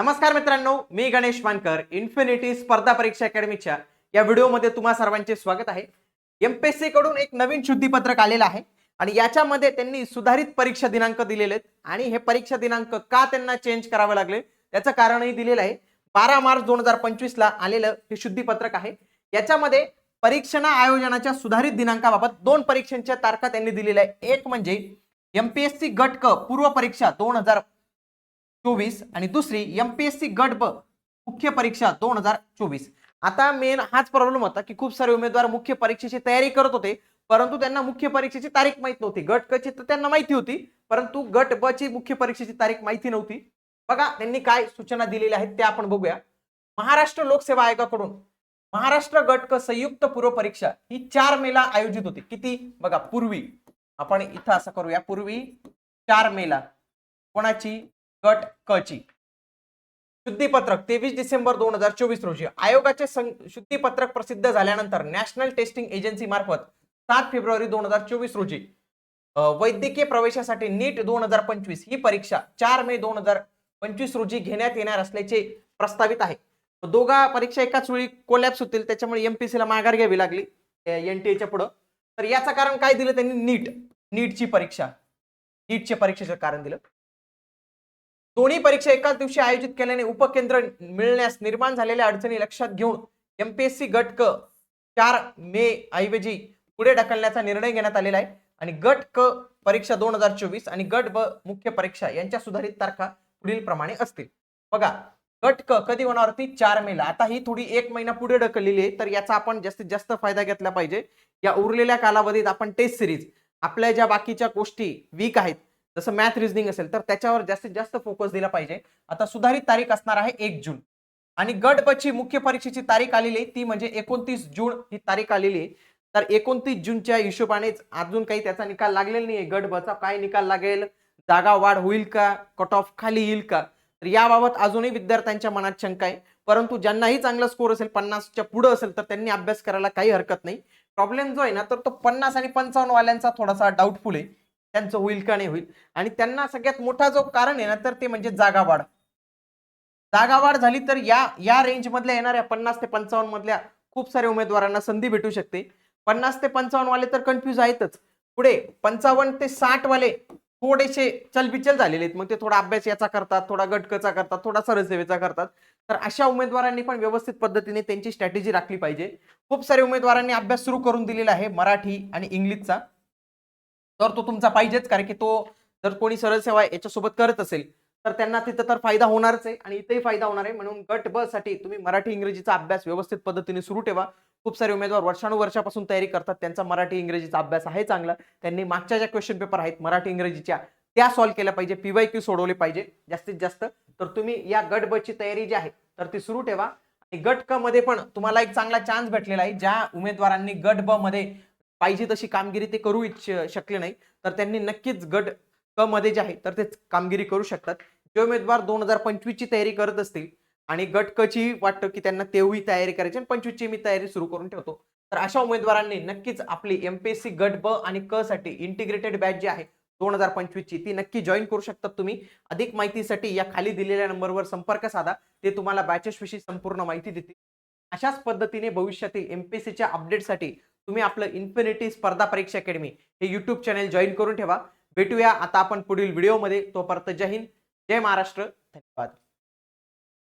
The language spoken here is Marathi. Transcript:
नमस्कार मित्रांनो मी गणेश मानकर इन्फिनिटी स्पर्धा परीक्षा अकॅडमीच्या या व्हिडिओमध्ये तुम्हा सर्वांचे स्वागत आहे. एमपीएससी कडून एक नवीन शुद्धीपत्रक आलेलं आहे आणि याच्यामध्ये त्यांनी सुधारित परीक्षा दिनांक दिलेले आहेत. आणि हे परीक्षा दिनांक का त्यांना चेंज करावे लागले त्याचं कारणही दिलेलं आहे. बारा मार्च दोन हजार पंचवीस ला आलेलं हे शुद्धीपत्रक आहे. याच्यामध्ये परीक्षणा आयोजनाच्या सुधारित दिनांकाबाबत दोन परीक्षांच्या तारखा त्यांनी दिलेल्या आहे एक म्हणजे एमपीएससी गट क पूर्व परीक्षा दोन हजार चोवीस आणि दुसरी एमपीएससी गट ब मुख्य परीक्षा दोन हजार चोवीस. आता मेन हाच प्रॉब्लेम होता की खूप सारे उमेदवार मुख्य परीक्षेची तयारी करत होते परंतु त्यांना मुख्य परीक्षेची तारीख माहीत नव्हती. गट क ची तर त्यांना माहिती होती परंतु गट ब ची मुख्य परीक्षेची तारीख माहिती नव्हती. बघा त्यांनी काय सूचना दिलेल्या आहेत त्या आपण बघूया. महाराष्ट्र लोकसेवा आयोगाकडून महाराष्ट्र गट क संयुक्त पूर्व परीक्षा ही चार मेला आयोजित होती. किती? बघा पूर्वी. आपण इथं असं करूया. पूर्वी चार मेला कोणाची? गट क ची शुद्धीपत्रक तेवीस डिसेंबर दोन हजार चोवीस रोजी. आयोगाचे शुद्धीपत्रक प्रसिद्ध झाल्यानंतर नॅशनल टेस्टिंग एजन्सी मार्फत सात फेब्रुवारी दोन हजार चोवीस रोजी वैद्यकीय प्रवेशासाठी नीट दोन हजार पंचवीस ही परीक्षा चार मे दोन हजार पंचवीस रोजी घेण्यात येणार असल्याचे प्रस्तावित आहे. दोघा परीक्षा एकाच वेळी कोलॅप्स होतील त्याच्यामुळे एमपीसीला माघार घ्यावी लागली एनटीएच्या पुढं. तर याचं कारण काय दिलं त्यांनी? नीट. नीटची परीक्षा. नीटच्या परीक्षेचं कारण दिलं. दोन्ही परीक्षा एकाच दिवशी आयोजित केल्याने उपकेंद्र मिळण्यास निर्माण झालेल्या अडचणी लक्षात घेऊन एमपीएससी गट क चार मे ऐवजी पुढे ढकलण्याचा निर्णय घेण्यात आलेला आहे. आणि गट क परीक्षा दोन हजार चोवीस आणि गट ब मुख्य परीक्षा यांच्या सुधारित तारखा पुढील प्रमाणे असतील. बघा गट क कधी होणार होती? चार मेला आता ही थोडी एक महिना पुढे ढकललेली आहे तर याचा आपण जास्तीत जास्त फायदा घेतला पाहिजे. या उरलेल्या कालावधीत आपण टेस्ट सिरीज आपल्या ज्या बाकीच्या गोष्टी वीक आहेत जसं मॅथ रिझनिंग असेल तर त्याच्यावर जास्तीत जास्त फोकस दिला पाहिजे. आता सुधारित तारीख असणार आहे एक जून. आणि गट मुख्य परीक्षेची तारीख आलेली आहे ती म्हणजे एकोणतीस जून ही तारीख आलेली. आहे तर एकोणतीस जूनच्या हिशोबानेच अजून काही त्याचा निकाल लागलेला नाहीये. गट बचा काय निकाल लागेल? जागा वाढ होईल का? कट ऑफ खाली येईल का? तर याबाबत अजूनही विद्यार्थ्यांच्या मनात शंका आहे. परंतु ज्यांनाही चांगला स्कोर असेल पन्नासच्या पुढं असेल तर त्यांनी अभ्यास करायला काही हरकत नाही. प्रॉब्लेम जो आहे ना तर तो पन्नास आणि पंचावन्न वाल्यांचा थोडासा डाऊटफुल आहे. त्यांचं होईल का नाही होईल. आणि त्यांना सगळ्यात मोठा जो कारण आहे ना तर ते म्हणजे जागावाढ. जागावाढ झाली तर या या रेंज मधल्या येणाऱ्या पन्नास ते पंचावन्न मधल्या खूप साऱ्या उमेदवारांना संधी भेटू शकते. पन्नास ते पंचावन्न वाले तर कन्फ्युज आहेतच. पुढे पंचावन्न ते साठ वाले थोडेसे चलबिचल झालेले आहेत. मग ते थोडा अभ्यास याचा करतात थोडा गटकचा करतात थोडा सरसेवेचा करतात. तर अशा उमेदवारांनी पण व्यवस्थित पद्धतीने त्यांची स्ट्रॅटेजी राखली पाहिजे. खूप सारे उमेदवारांनी अभ्यास सुरू करून दिलेला आहे मराठी आणि इंग्लिशचा. तर तो तुमचा पाहिजेच कारण की तो जर कोणी सरळ सेवा याच्यासोबत करत असेल तर त्यांना तिथं तर फायदा होणारच आहे आणि इथेही फायदा होणार आहे. म्हणून गट ब साठी तुम्ही मराठी इंग्रजीचा अभ्यास व्यवस्थित पद्धतीने सुरू ठेवा. खूप सारे उमेदवार वर्षानुवर्षापासून तयारी करतात. त्यांचा मराठी इंग्रजीचा अभ्यास आहे चांगला. त्यांनी मागच्या ज्या क्वेश्चन पेपर आहेत मराठी इंग्रजीच्या त्या सॉल्व्ह केल्या पाहिजे. पीवाय क्यू सोडवले पाहिजे जास्तीत जास्त. तर तुम्ही या गट ब ची तयारी जी आहे तर ती सुरू ठेवा. आणि गट क मध्ये पण तुम्हाला एक चांगला चान्स भेटलेला आहे. ज्या उमेदवारांनी गट ब मध्ये पाहिजे तशी कामगिरी ते करू इच्छ शकले नाही तर त्यांनी नक्कीच गट क मध्ये जे आहे तर ते कामगिरी करू शकतात. जे उमेदवार दोन हजार पंचवीसची तयारी करत असतील आणि गट क ची वाटतं की त्यांना तेवढी तयारी करायची आणि पंचवीसची मी तयारी सुरू करून ठेवतो. तर अशा उमेदवारांनी नक्कीच आपली एमपीएससी गट ब आणि क साठी इंटिग्रेटेड बॅच जी आहे दोन हजार पंचवीसची ती नक्की जॉईन करू शकतात तुम्ही. अधिक माहितीसाठी या खाली दिलेल्या नंबरवर संपर्क साधा ते तुम्हाला बॅचेसविषयी संपूर्ण माहिती देतील. अशाच पद्धतीने भविष्यातील एमपीएससीच्या अपडेटसाठी तुम्ही आपलं इन्फिनिटी स्पर्धा परीक्षा अकॅडमी हे यूट्यूब चॅनेल जॉईन करून ठेवा. भेटूया. आता आपण पुढील व्हिडिओमध्ये तोपर्यंत जय हिंद. जय महाराष्ट्र. धन्यवाद.